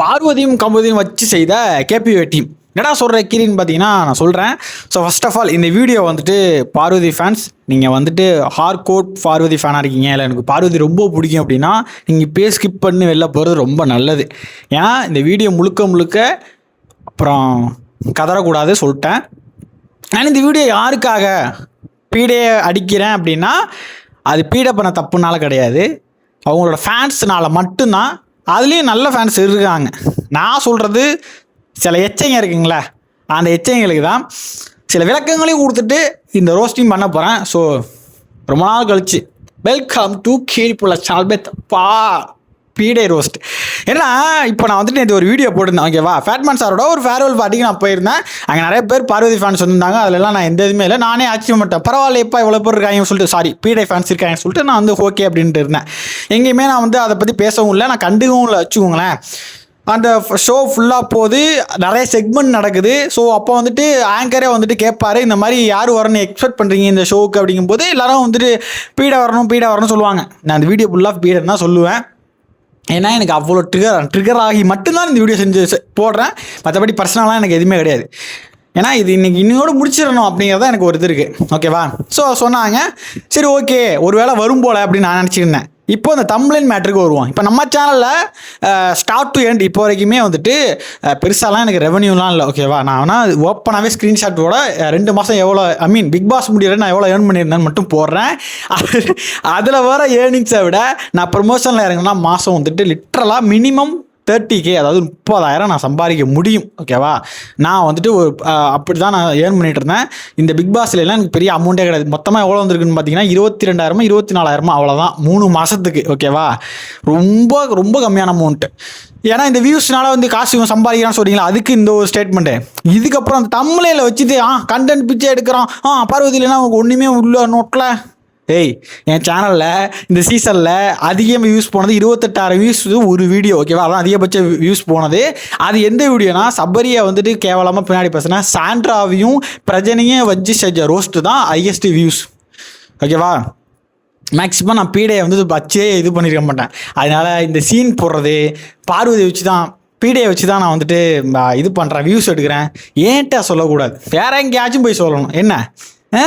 பார்வதியும் கமுதியும் வச்சு செய்த கேபிஓ டீம். என்னடா சொல்கிற கீரின்னு பார்த்தீங்கன்னா நான் சொல்கிறேன் ஸோ ஃபர்ஸ்ட் ஆஃப் ஆல் இந்த வீடியோ வந்துட்டு பார்வதி ஃபேன்ஸ் நீங்கள் வந்துட்டு ஹார் கோட் பார்வதி ஃபேனாக இருக்கீங்க. இல்லை எனக்கு பார்வதி ரொம்ப பிடிக்கும் அப்படின்னா நீங்கள் பே ஸ்கிப் பண்ணி வெளில போகிறது ரொம்ப நல்லது. ஏன்னா இந்த வீடியோ முழுக்க முழுக்க அப்புறம் கதறக்கூடாது சொல்லிட்டேன். நான் இந்த வீடியோ யாருக்காக பீடையை அடிக்கிறேன் அப்படின்னா அது பீடை பண்ண தப்புனால கிடையாது. அவங்களோட ஃபேன்ஸ்னால மட்டும்தான் அதுலேயும் நல்ல ஃபேன்ஸ் இருக்காங்க. நான் சொல்கிறது சில எச்சைங்க இருக்குங்களா அந்த எச்சைங்களுக்கு தான் சில விளக்கங்களையும் கொடுத்துட்டு இந்த ரோஸ்டிங் பண்ண போகிறேன் ஸோ ரொம்ப நாள் கழிச்சு. வெல்கம் டு கீழ்ப்புள்ள சால்பெத் பா! பீடே ரோஸ்ட். ஏன்னா இப்போ நான் வந்துட்டு நேற்று ஒரு வீடியோ போட்டிருந்தேன். ஓகேவா ஃபேட்மேன் சாரோட ஒரு ஃபேர்வெல் பார்ட்டிக்கு நான் போயிருந்தேன். அங்கே நிறைய பேர் பார்வதி ஃபேன்ஸ் வந்திருந்தாங்க. அதிலலாம் நான் எந்த இதுவுமே இல்லை. நானே ஆச்சரியம் மாட்டேன் பரவாயில்ல இப்போ இவ்வளோ பேர் இருக்காங்கன்னு சொல்லிட்டு சாரி பீடே ஃபேன்ஸ் இருக்காங்கன்னு சொல்லிட்டு நான் வந்து ஓகே அப்படின்ட்டு இருந்தேன். எங்கேயுமே நான் வந்து அதை பற்றி பேசவும் இல்லை. நான் கண்டுக்கவும் இல்லை. வச்சுக்கோங்களேன். அந்த ஷோ ஃபுல்லாக போகுது. நிறைய செக்மெண்ட் நடக்குது. ஸோ அப்போ வந்துட்டு ஆங்கரே வந்துட்டு கேட்பாரு இந்த மாதிரி யார் வரணும் எக்ஸ்பெக்ட் பண்ணுறீங்க இந்த ஷோவுக்கு அப்படிங்கும்போது எல்லாரும் வந்துட்டு பீடை வரணும் பீடை வரணும்னு சொல்லுவாங்க. நான் அந்த வீடியோ ஃபுல்லாக பீடைன்னு தான் சொல்லுவேன். ஏன்னா எனக்கு அவ்வளோ ட்ரிகர் ட்ரிகர் ஆகி மட்டும்தான் இந்த வீடியோ செஞ்சு போடுறேன். மற்றபடி பர்சனலாக எனக்கு எதுவுமே கிடையாது. ஏன்னா இது இன்னைக்கு இன்னையோடு முடிச்சிடணும் அப்படிங்கிறத எனக்கு ஒரு இது இருக்குது ஓகேவா ஸோ சொன்னாங்க. சரி ஓகே ஒரு வேளை வரும் போல் அப்படின்னு நான் நினச்சிருந்தேன். இப்போ இந்த தம்ப்ளைன் மேட்ருக்கு வருவோம். இப்போ நம்ம சேனலில் ஸ்டார்ட் டு எண்ட் இப்போ வரைக்குமே வந்துட்டு பெருசாலாம் எனக்கு ரெவன்யூலாம் இல்லை. ஓகேவா நான் வேணால் ஓப்பனாகவே ஸ்க்ரீன்ஷாட்டோட ரெண்டு மாதம் எவ்வளோ ஐ மீன் பிக் பாஸ் முடியல நான் எவ்வளோ ஏர்ன் பண்ணியிருந்தேன்னு மட்டும் போடுறேன். அதில் வர ஏர்னிங்ஸை விட நான் ப்ரொமோஷனில் இறங்கினா மாதம் வந்துட்டு லிட்ரலாக மினிமம் தேர்ட்டி கே அதாவது முப்பதாயிரம் நான் சம்பாதிக்க முடியும் ஓகேவா நான் வந்துட்டு ஒரு அப்படி தான் நான் ஏர்ன் பண்ணிட்டு இருந்தேன். இந்த பிக் பாஸ்லாம் எல்லாம் எனக்கு பெரிய அமௌண்ட்டே கிடையாது. மொத்தமாக எவ்வளோ வந்திருக்குன்னு பார்த்தீங்கன்னா இருபத்தி ரெண்டாயிரமா இருபத்தி நாலாயிரமா அவ்வளோதான் மூணு மாதத்துக்கு ஓகேவா ரொம்ப ரொம்ப கம்மியான அமௌண்ட்டு ஏன்னா இந்த வியூஸ்னால வந்து காசு இவன் சம்பாதிக்கிறான்னு சொல்றீங்களா? அதுக்கு இந்த ஒரு ஸ்டேட்மெண்ட்டு இதுக்கப்புறம் அந்த தமிழில் வச்சுட்டு ஆ கண்டென்ட் பிச்சை எடுக்கிறான். ஆ பார்வதி இல்லைன்னா அவங்க ஒன்றுமே உள்ள நோட்டில் ஏய் என் சேனலில் இந்த சீசனில் அதிகம் வியூஸ் போனது இருபத்தெட்டாயிரம் வியூஸ் ஒரு வீடியோ ஓகேவா அதான் அதிகபட்ச வியூஸ் போனது. அது எந்த வீடியோனா சபரியை வந்துட்டு கேவலமாக பின்னாடி பேசுனா சாண்ட்ராவையும் பிரஜனையும் வச்சு செஞ்ச ரோஸ்ட்டு தான் ஹையஸ்ட் வியூஸ் ஓகேவா மேக்ஸிமம் நான் பீடையை வந்து வச்சே இது பண்ணியிருக்க மாட்டேன். அதனால் இந்த சீன் போடுறது பார்வதி வச்சு தான் பீடையை வச்சு தான் நான் வந்துட்டு இது பண்ணுறேன் வியூஸ் எடுக்கிறேன். ஏன்ட்டா சொல்லக்கூடாது? வேற எங்கேயாச்சும் போய் சொல்லணும். என்ன? ஆ?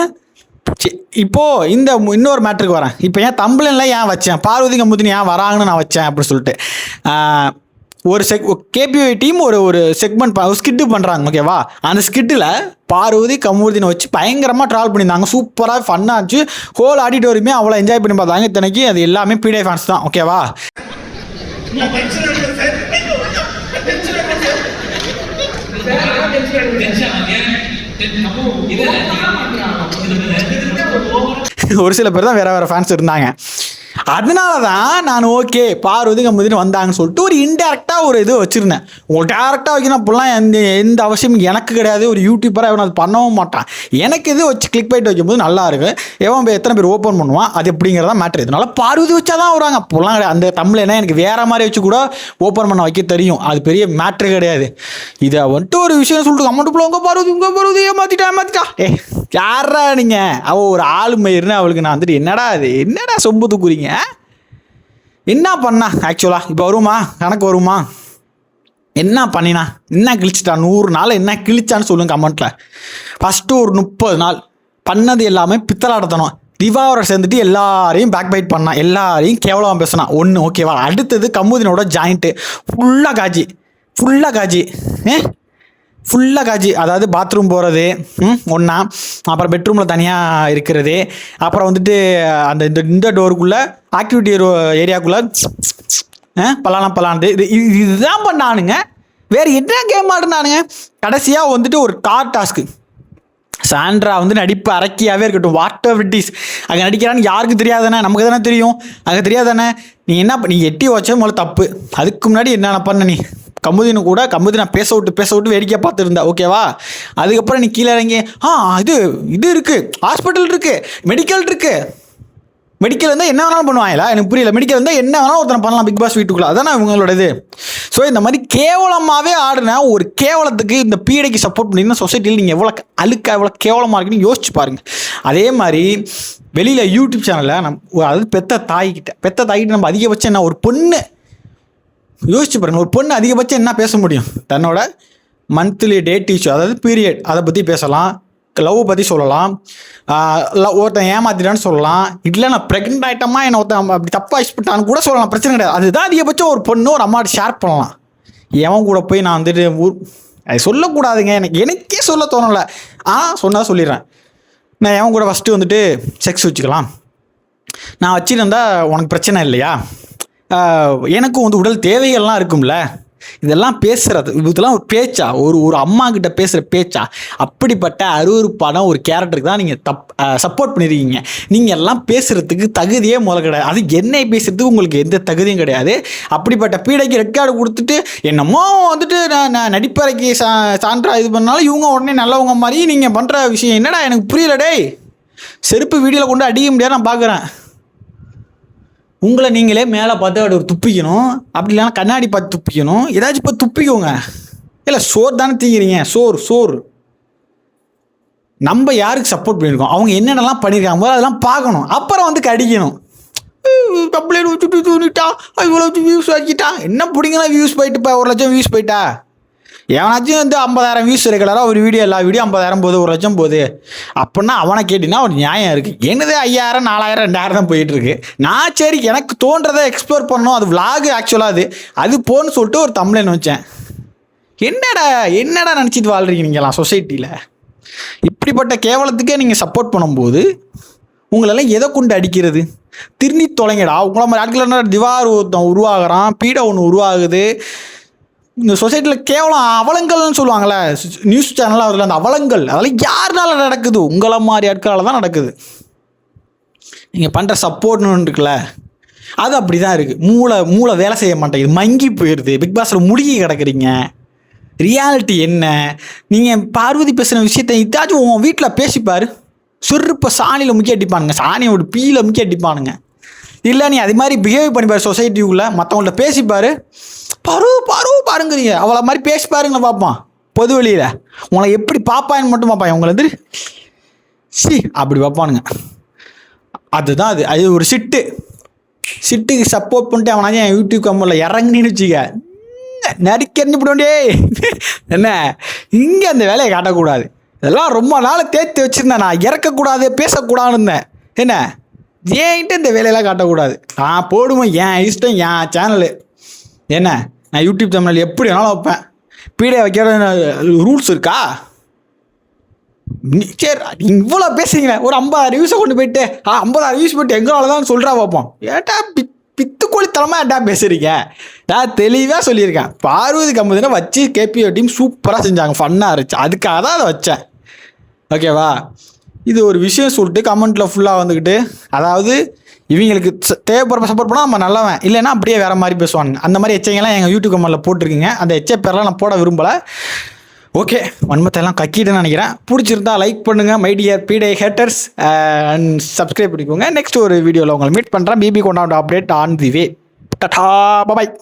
சி, இப்போ இந்த இன்னொரு மேட்ருக்கு வரேன். இப்போ ஏன் தம்பளன்ல ஏன் வச்சேன்? பார்வதி கமுதினி ஏன் வராங்கன்னு நான் வச்சேன் அப்படின்னு சொல்லிட்டு. ஒரு செக் கேபிஐ டீம் ஒரு ஒரு செக்மெண்ட் ஸ்கிட்டு பண்ணுறாங்க ஓகேவா அந்த ஸ்கிட்டில் பார்வதி கமூர்தினை வச்சு பயங்கரமாக ட்ராவல் பண்ணியிருந்தாங்க. சூப்பராக ஃபன்னாக இருந்துச்சு. ஹோல் ஆடிட்டோரியுமே அவ்வளோ என்ஜாய் பண்ணி பார்த்தாங்க. இத்தனைக்கு அது எல்லாமே பிடே ஃபேன்ஸ் தான் ஓகேவா ஒரு சில பேர் தான் வேற வேற ஃபேன்ஸ் இருந்தாங்க அதனால தான் நான் ஓகே பார்வதி கம்பதினு வந்தாங்கன்னு சொல்லிட்டு ஒரு இன்டெரக்டாக ஒரு இது வச்சுருந்தேன். உங்களுக்கு டேரெக்டாக வைக்கணும் அப்படிலாம் எந்த எந்த அவசியம் எனக்கு கிடையாது. ஒரு யூடியூபராக அவன் அது பண்ணவும் மாட்டான். எனக்கு இது வச்சு கிளிக் பண்ணிட்டு வைக்கும்போது நல்லா இருக்கு. எவன் போய் எத்தனை பேர் ஓப்பன் பண்ணுவான்? அது எப்படிங்கிறதா மேட்ரு இதனால பார்வதி வச்சா தான் வருவாங்க. அப்போலாம் கிடையாது. அந்த தமிழ் என்ன எனக்கு வேற மாதிரி வச்சு கூட ஓப்பன் பண்ண வைக்க தெரியும். அது பெரிய மேட்ரு கிடையாது. இதை வந்துட்டு ஒரு விஷயம் சொல்லிட்டு கமெண்ட் உங்க பார்வதி உங்க பார்வதி ஏமாத்திட்டா ஏமாத்திட்டா. ஏ யாரா நீங்க? அவ ஒரு ஆளுமயிர்னு அவளுக்கு நான் வந்துட்டு என்னடா அது என்னடா சொம்பு தூக்குறீங்க என்ன பண்ணா? ஆக்சுவலாக இப்போ வருமா? கணக்கு வருமா? என்ன பண்ணினா? என்ன கிழிச்சிட்டா? நூறு நாள் என்ன கிழிச்சான்னு சொல்லுங்க கமெண்ட்டில் ஃபஸ்ட்டு ஒரு முப்பது நாள். பண்ணது எல்லாமே பித்தலாடத்தனம் திவாவரை சேர்ந்துட்டு எல்லாரையும் பேக் பைட் பண்ணான் எல்லாரையும் கேவலமாக பேசினான் ஒன்று ஓகேவா அடுத்தது கமுதினோட ஜாயிண்ட்டு ஃபுல்லாக காஜி. ஃபுல்லாக காஜி. ஏ? ஃபுல்லாக காஜி அதாவது பாத்ரூம் போகிறது ஒன்றா அப்புறம் பெட்ரூமில் தனியாக இருக்கிறது அப்புறம் வந்துட்டு அந்த இந்த இந்த டோருக்குள்ளே ஆக்டிவிட்டி ஏரியாக்குள்ளே பலானா பலாண்டு இது இது- இதுதான் பண்ணானுங்க. வேறு என்ன கேம் ஆடுனானுங்க? கடைசியாக வந்துட்டு ஒரு கார் டாஸ்க்கு சாண்ட்ரா வந்து நடிப்பு அரக்கியாகவே இருக்கட்டும். வாட் எவர் இட் இஸ் அங்கே நடிக்கிறான்னு யாருக்கு தெரியாதானே நமக்கு தானே தெரியும். அங்கே தெரியாதானே நீ என்ன நீ எட்டி வச்ச முதல்ல தப்பு. அதுக்கு முன்னாடி என்னென்ன பண்ண நீ? கமுதினு கூட கமுதி நான் பேச விட்டு பேச விட்டு வேடிக்கை பார்த்துருந்தா ஓகேவா அதுக்கப்புறம் நீ கீழே இறங்கி ஆ இது இது இருக்குது ஹாஸ்பிட்டல் இருக்குது மெடிக்கல் இருக்குது மெடிக்கல் வந்து என்ன வேணாலும் பண்ணுவாங்களா எனக்கு புரியல. மெடிக்கல் வந்து என்ன வேணாலும் ஒருத்தனை பண்ணலாம் பிக் பாஸ் வீட்டுக்குள்ள. அதான் இவங்களோட இது ஸோ இந்த மாதிரி கேவலமாகவே ஆடின ஒரு கேவலத்துக்கு இந்த பீடைக்கு சப்போர்ட் பண்ணிங்கன்னா சொசைட்டியில் நீங்கள் எவ்வளோ அழுக்கா எவ்வளோ கேவலமாக இருக்குன்னு யோசிச்சு பாருங்கள் அதே மாதிரி வெளியில் யூடியூப் சேனலில் நம்ம அதாவது பெத்த தாய்கிட்ட பெத்த தாய்கிட்ட நம்ம அதிகபட்சம் என்ன ஒரு பொண்ணு. யோசிச்சு பாருங்கள் ஒரு பொண்ணு அதிகபட்சம் என்ன பேச முடியும்? தன்னோட மந்த்லி டேட் இஷ்யூ அதாவது பீரியட் அதை பற்றி பேசலாம். லவ் பற்றி சொல்லலாம். ஒருத்தன் ஏமாத்திட்டான்னு சொல்லலாம். இல்லை நான் ப்ரெக்னென்ட் ஆகிட்டமா என்னை ஒருத்தன் அப்படி தப்பாக இஷ்பிட்டான்னு கூட சொல்லலாம். பிரச்சனை கிடையாது. அதுதான் அதிகபட்சம் ஒரு பொண்ணு ஒரு அம்மாட்ட ஷேர் பண்ணலாம். எவன் கூட போய் நான் வந்துட்டு ஊர் அது சொல்லக்கூடாதுங்க. எனக்கு எனக்கே சொல்ல தோணலை. ஆ சொன்னால் சொல்லிடுறேன். நான் எவன் கூட ஃபஸ்ட்டு வந்துட்டு செக்ஸ் வச்சுக்கலாம். நான் வச்சுருந்தா உனக்கு பிரச்சனை இல்லையா? எனக்கும் வந்து உடல் தேவைகள்லாம் இருக்கும்ல. இதெல்லாம் பேசுறது இதெல்லாம் ஒரு பேச்சா? ஒரு ஒரு அம்மா கிட்ட பேசுகிற பேச்சா? அப்படிப்பட்ட அருவறுப்பான ஒரு கேரக்டருக்கு தான் நீங்கள் தப் சப்போர்ட் பண்ணியிருக்கீங்க நீங்கள் எல்லாம் பேசுகிறதுக்கு தகுதியே முதல்ல கிடையாது. அது என்னை பேசுறதுக்கு உங்களுக்கு எந்த தகுதியும் கிடையாது. அப்படிப்பட்ட பீடைக்கு ரெட் கார்டு கொடுத்துட்டு என்னமோ வந்துட்டு நான் நான் நடிப்பறைக்கு சா சான்றா இது பண்ணாலும் இவங்க உடனே நல்லவங்க மாதிரி நீங்கள் பண்ணுற விஷயம். என்னடா எனக்கு புரியல டேய்? செருப்பு வீடியோவில் கொண்டு அடிக்க முடியாது நான் பார்க்குறேன் உங்களை நீங்களே மேலே பார்த்து அப்படி ஒரு துப்பிக்கணும். அப்படி இல்லைன்னா கண்ணாடி பார்த்து துப்பிக்கணும். ஏதாச்சும் இப்போ துப்பிக்கோங்க. இல்லை சோறு தானே தீங்கிறீங்க சோறு சோறு. நம்ம யாருக்கு சப்போர்ட் பண்ணியிருக்கோம்? அவங்க என்னென்னலாம் பண்ணியிருக்காங்க? போது அதெல்லாம் பார்க்கணும். அப்புறம் வந்து கடிக்கணும். கம்ப்ளைண்ட் வச்சுட்டு தூணிட்டா இவ்வளோ வியூஸ் ஆக்கிட்டா. என்ன பிடிங்கலாம் வியூஸ் போயிட்டுப்பா. ஒரு லட்சம் வியூஸ் போயிட்டா. எவனாச்சும் வந்து ஐம்பதாயிரம் வியூஸ் ரெகுலராக ஒரு வீடியோ எல்லா வீடியோ ஐம்பதாயிரம் போகுது ஒரு லட்சம் போகுது. அப்படின்னா அவனை கேட்டினா ஒரு நியாயம் இருக்குது என்னது ஐயாயிரம் நாலாயிரம் ரெண்டாயிரம் தான் போயிட்டுருக்கு நான் சரி எனக்கு தோன்றதை எக்ஸ்ப்ளோர் பண்ணணும். அது vlog ஆக்சுவலாக அது. அது போன்னு சொல்லிட்டு ஒரு தமிழன் வச்சேன். என்னடா என்னடா நினச்சிட்டு வாழ்றீங்க நீங்களாம் சொசைட்டியில் இப்படிப்பட்ட கேவலத்துக்கே நீங்கள் சப்போர்ட் பண்ணும்போது உங்களெல்லாம் எதை கொண்டு அடிக்கிறது? திருநி தொலைங்கடா. உங்கள மாதிரி ஆட்கள் என்ன திவார் ஒருத்தன் உருவாகிறான் பீடை ஒன்று உருவாகுது. இந்த சொசைட்டியில் கேவலம் அவலங்கள்னு சொல்லுவாங்களே நியூஸ் சேனல் அதில் அந்த அவலங்கள். அதெல்லாம் யாருனால நடக்குது? உங்களை மாதிரி ஆட்களால் தான் நடக்குது. நீங்கள் பண்ணுற சப்போர்ட்னு இருக்குல்ல அது அப்படி தான் இருக்குது மூளை மூளை வேலை செய்ய மாட்டேங்குது. மங்கி போயிடுது பிக் பாஸில் முழுகி கிடக்குறீங்க. ரியாலிட்டி என்ன? நீங்கள் பார்வதி பேசுகிற விஷயத்த இதாச்சும் உன் வீட்டில் பேசிப்பார் சுருப்ப சாணியில் முக்கிய அடிப்பானுங்க. சாணியோட பீயில் முக்கிய அடிப்பானுங்க. இல்லை நீ அது மாதிரி பிஹேவ் பண்ணிப்பார் சொசைட்டிக்குள்ளே மற்றவங்கள்ட்ட பேசிப்பார் பரு பரு பாருங்கிறீங்க. அவளை மாதிரி பேசி பாருங்க பார்ப்பான் பொது வெளியில். உங்களை எப்படி பார்ப்பான்னு மட்டும் பார்ப்பான் உங்களை வந்து சி அப்படி பார்ப்பானுங்க அதுதான் அது. அது ஒரு சிட்டு. சிட்டுக்கு சப்போர்ட் பண்ணிட்டு அவனாச்சும் என் யூடியூப் கம்பெனியில் இறங்கினு வச்சுக்க. நறுக்கறிஞ்சு போடே என்ன? இங்கே அந்த வேலையை காட்டக்கூடாது. இதெல்லாம் ரொம்ப நாள் தேர்த்து வச்சுருந்தேன் நான். இறக்கக்கூடாது பேசக்கூடாதுன்னு இருந்தேன். என்ன? ஏன்ட்டு இந்த வேலையெல்லாம் காட்டக்கூடாது. நான் போடுவேன் என் இஷ்டம் என் சேனலு என்ன? நான் யூடியூப் சேனல் எப்படி வேணாலும் வைப்பேன். பீடியை வைக்கிற ரூல்ஸ் இருக்கா? நீ- சரி இவ்வளோ பேசுறீங்களே. ஒரு ஐம்பதாயிரம் வியூஸை கொண்டு போயிட்டு ஆ ஐம்பதாயிரம் வியூஸ் போயிட்டு எங்களால் தான் சொல்கிறா பார்ப்போம் ஏட்டா பி பித்துக்கோழித்தனமாக ஏட்டா பேசியிருக்கேன் நான் தெளிவாக சொல்லியிருக்கேன். பார்வதி கம்பதினா வச்சு கேபிஓ டீம் சூப்பராக செஞ்சாங்க. ஃபன்னாக இருந்துச்சு. அதுக்காக தான் அதை வச்சேன். ஓகேவா இது ஒரு விஷயம் சொல்லிட்டு கமெண்ட்டில் ஃபுல்லாக வந்துக்கிட்டு அதாவது இவங்களுக்கு ச- தேவைப்படுற சப்போர்ட் பண்ணால் நம்ம நல்லவன். இல்லைன்னா அப்படியே வேறு மாதிரி பேசுவானுங்க. அந்த மாதிரி எச்சைங்கெல்லாம் எங்கள் யூடியூப் கமெண்ட்டில் போட்டிருக்கீங்க. அந்த எச்சை பேரெலாம் நான் போட விரும்பலை. ஓகே வன்மத்தெல்லாம் கக்கிட்டுன்னு நினைக்கிறேன். பிடிச்சிருந்தா லைக் பண்ணுங்கள் மைடியர் பீடே ஹேட்டர்ஸ் அண்ட் சப்ஸ்கிரைப் பண்ணிக்கோங்க. நெக்ஸ்ட் ஒரு வீடியோவில் உங்களை மீட் பண்ணுறேன் பிபி கொண்டாட update on the way tata bye bye